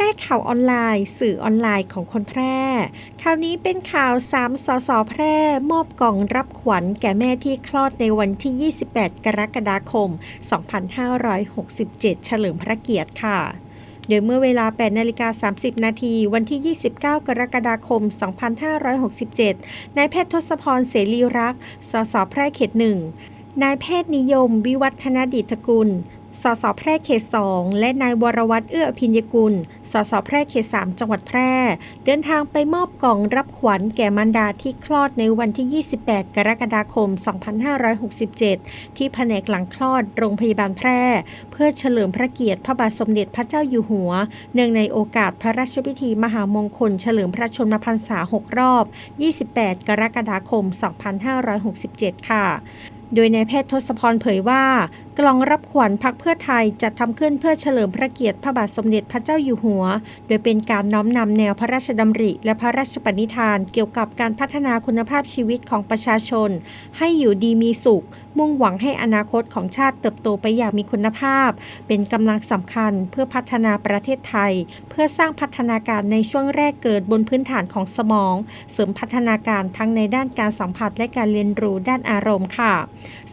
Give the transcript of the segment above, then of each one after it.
ร่ข่าวออนไลน์ สื่อออนไลน์ของคนแพร่ ข่าวนี้เป็นข่าวสามสสแพร่ มอบกล่องรับขวัญแก่แม่ที่คลอดในวันที่ 28 กรกฎาคม 2567 เฉลิมพระเกียรติค่ะโดยเมื่อเวลา 8 นาฬิกา 30 นาที วันที่ 29 กรกฎาคม 2567 นายแพทย์ทศพร เสรีรักษ์ สส แพร่เขตหนึ่ง นายแพทย์นิยม วิวัฒนดิตกุล สสแพร่เขต2และนายวรวัตรเอื้ออภิญญกุล สสแพร่เขต3จังหวัดแพร่ เดินทางไปมอบกล่องรับขวัญแก่มารดาที่คลอดในวันที่ 28 กรกฎาคม 2567 ที่แผนกหลังคลอดโรงพยาบาลแพร่ เพื่อเฉลิมพระเกียรติพระบาทสมเด็จพระเจ้าอยู่หัว เนื่องในโอกาสพระราชพิธีมหามงคล เฉลิมพระชนมพรรษา 6 รอบ 28 กรกฎาคม 2567 ค่ะ โดยนายแพทย์ทศพรเผยว่า กล่องรับขวัญพักเพื่อไทยจัดทำขึ้นเพื่อเฉลิมพระเกียรติพระบาทสมเด็จพระเจ้าอยู่หัว โดยเป็นการน้อมนำแนวพระราชดำริ และพระราชปณิธาน เกี่ยวกับการพัฒนาคุณภาพชีวิตของประชาชน ให้อยู่ดีมีสุข มุ่งหวังให้อนาคตของชาติเติบโตไปอย่างมีคุณภาพ เป็นกำลังสำคัญเพื่อพัฒนาประเทศไทย เพื่อสร้างพัฒนาการในช่วงแรกเกิดบนพื้นฐานของสมอง เสริมพัฒนาการทั้งในด้านการสัมผัสและการเรียนรู้ด้านอารมณ์ค่ะ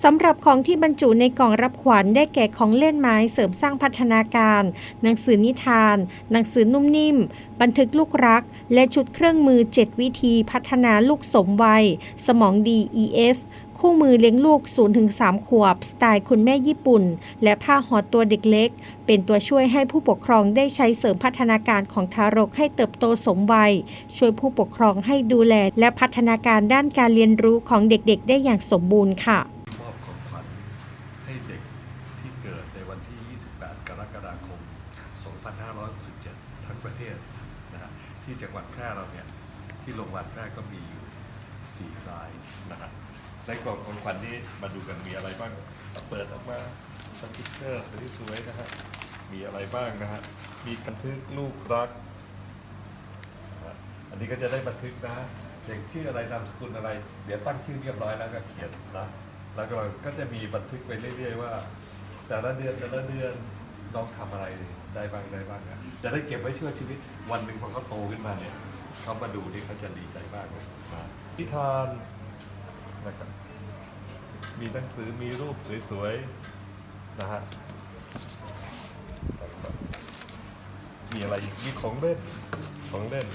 สำหรับของที่บรรจุในกล่องรับขวัญได้แก่ของเล่นไม้เสริมสร้างพัฒนาการ หนังสือนิทาน หนังสือนุ่มนิ่ม บันทึกลูกรัก และชุดเครื่องมือ 7 วิธีพัฒนาลูกสมวัย สมองดี EF คู่มือเลี้ยงลูก 0-3 ขวบ สไตล์คุณแม่ญี่ปุ่น และผ้าห่อตัวเด็กเล็ก เป็นตัวช่วยให้ผู้ปกครองได้ใช้เสริมพัฒนาการของทารกให้เติบโตสมวัย ช่วยผู้ปกครองให้ดูแล และพัฒนาการด้านการเรียนรู้ของเด็กๆ ได้อย่างสมบูรณ์ค่ะมอบของขวัญให้เด็กที่เกิดในวันที่ 28 กรกฎาคม 2567 ทั้งประเทศนะฮะที่จังหวัดแพร่เราเนี่ยที่โรงพยาบาลแพร่ก็มีอยู่4รายนะฮะ ในกล่องของขวัญนี้มาดูกันมีอะไรบ้างเปิดออกมาสติ๊กเกอร์สวยๆนะฮะมีอะไรบ้างนะฮะมีบันทึกลูกรัก อันนี้ก็จะได้บันทึกนะเด็กชื่ออะไรนามสกุลอะไร เดี๋ยวตั้งชื่อเรียบร้อยแล้วก็เขียนนะแล้วก็ก็จะมีบันทึกไปเรื่อย ๆ ว่า แต่ละเดือนแต่ละเดือนน้องทำอะไรได้บ้างได้บ้างนะจะได้เก็บไว้ช่วยชีวิตวันหนึ่งพอเขาโตขึ้นมาเนี่ยเขามาดูที่เขาจะดีใจมากเลยนะนิทาน นะครับ มีหนังสือมีรูปสวยๆนะฮะมีอะไรอีกมีของเล่นของเล่น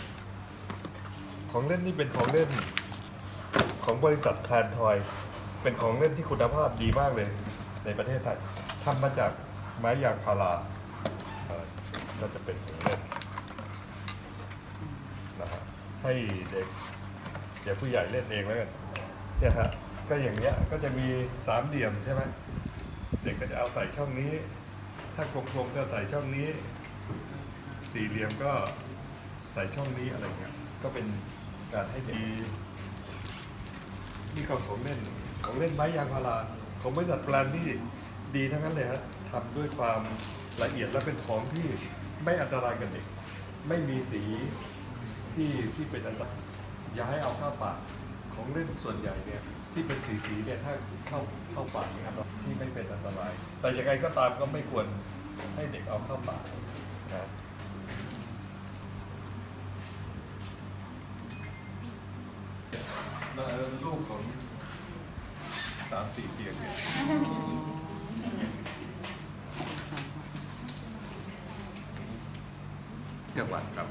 ของเล่นนี่เป็นของเล่น ของบริษัทแพนทอย เป็นของเล่นที่คุณภาพดีมากเลย ในประเทศไทยทำมาจากไม้ยางพาราก็จะเป็นของเล่นนะฮะให้เด็กเดี๋ยวผู้ใหญ่เล่นเองแล้วกัน เนี่ยฮะก็อย่างเงี้ยก็จะมีสามเหลี่ยมใช่ไหมเด็กก็จะเอาใส่ช่องนี้ ถ้ากลมๆก็ใส่ช่องนี้ สี่เหลี่ยมก็ใส่ช่องนี้อะไรเงี้ยก็เป็นการให้ดีนี่ก็ของเล่นของเล่นไม้ยางพาราของบริษัทแบรนด์ที่ดีทั้งนั้นเลยฮะทำด้วยความละเอียดและเป็นของที่ไม่อันตรายกับเด็ก ไม่มีสีที่ที่เป็นอันตรายอย่าให้เอาเข้าปาก ของเล่นส่วนใหญ่เนี่ยที่เป็นสีสีเนี่ยถ้าเข้าเข้าปากนะครับที่ไม่เป็นอันตราย แต่ยังไงก็ตามก็ไม่ควรให้เด็กเอาเข้าปากนะลูกของสามสี่เดียกเนี่ยจังหวัดครับ